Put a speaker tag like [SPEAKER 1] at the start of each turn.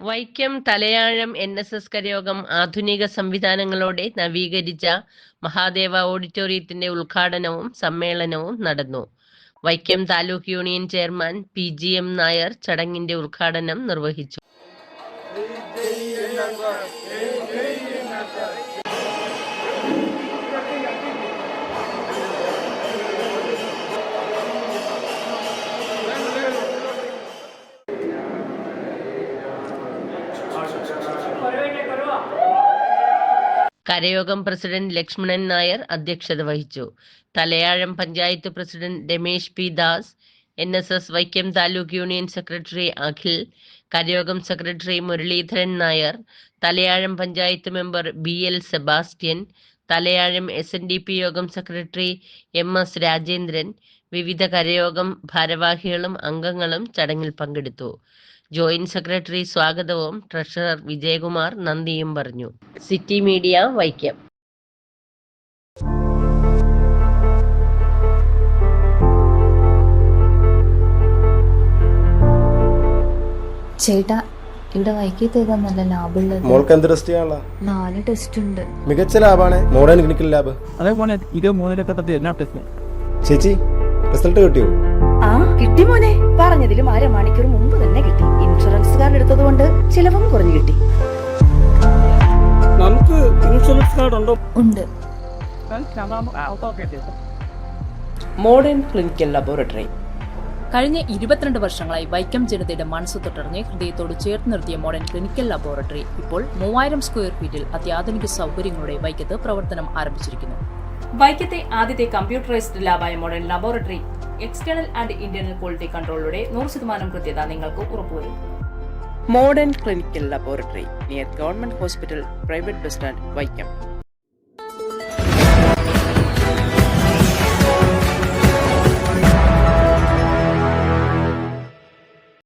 [SPEAKER 1] Vaikom Thalayazham N S S കരയോഗം ആധുനിക സംവിധാനങ്ങളോടെ നവീകരിച്ച മഹാദേവ ഓഡിറ്റോറിയത്തിന്റെ ഉദ്ഘാടനവും സമ്മേളനവും നടന്നു Vaikom taluk union chairman P G M Nair ചടങ്ങിന്റെ ഉദ്ഘാടനം നിർവഹിച്ചു കരയോഗം പ്രസിഡന്റ് ലക്ഷ്മണൻ നായർ അധ്യക്ഷത വഹിച്ചു. Thalayazham panchayat president Ramesh P Das N S S Vaikom taluk union secretary Akhil കരയോഗം secretary Muraleedharan Nair Thalayazham panchayat member B L Sebastian Thalayazham S N D P Yogam secretary M S Rajendran വിവിധ കരയോഗം ഭാരവാഹികളും അംഗങ്ങളും ചടങ്ങിൽ പങ്കെടുത്തു. Joint secretary സ്വാഗതവും treasurer Vijayakumar നന്ദിയും പറഞ്ഞു. City media Vaikom.
[SPEAKER 2] ചേട്ടാ ഇവിടെ വൈകിട്ട് ഏതാ നല്ല ലാഭമുള്ളത്?
[SPEAKER 3] മോൾക്ക് എന്ത് ടെസ്റ്റ് ചെയ്യാനുള്ള?
[SPEAKER 2] നാല് ടെസ്റ്റ് ഉണ്ട്.
[SPEAKER 3] മികച്ച ലാബാണ് മോഡേൺ ക്ലിനിക്കൽ ലാബ്
[SPEAKER 4] അതേപോലെ ഇത് മൂന്നിലൊക്കെ
[SPEAKER 3] ചേച്ചി റിസൾട്ട് കിട്ടിയോ?
[SPEAKER 5] ആ കിട്ടി മോനെ. പറഞ്ഞതിലും അരമണിക്കൂർ മുമ്പ് കൊണ്ട് ചിലവും കുറഞ്ഞു കിട്ടി.
[SPEAKER 4] നമുക്ക് ഇൻഷുറൻസ് കാർഡ് ഉണ്ടോ.
[SPEAKER 2] ഉണ്ട്
[SPEAKER 6] മോഡേൺ ക്ലിനിക്കൽ ലബോറട്ടറി.
[SPEAKER 7] കഴിഞ്ഞ ഇരുപത്തിരണ്ട് വർഷങ്ങളായി വൈക്കം ജനതയുടെ മനസ്സ് തൊട്ടറിഞ്ഞ് ഹൃദയത്തോട് ചേർത്ത് നിർത്തിയ മോഡേൺ ക്ലിനിക്കൽ ലബോറട്ടറി ഇപ്പോൾ മൂവായിരം സ്ക്വയർ ഫീറ്റിൽ അത്യാധുനിക സൗകര്യങ്ങളോടെ വൈക്കത്ത് പ്രവർത്തനം ആരംഭിച്ചിരിക്കുന്നു. വൈക്കത്തെ ആദ്യത്തെ computerised ലാബായ modern laboratory external and internal quality കൺട്രോളിലൂടെ നൂറ് ശതമാനം കൃത്യത നിങ്ങൾക്ക് ഉറപ്പുവരും
[SPEAKER 6] modern clinical laboratory near government hospital private bus stand Vaikom.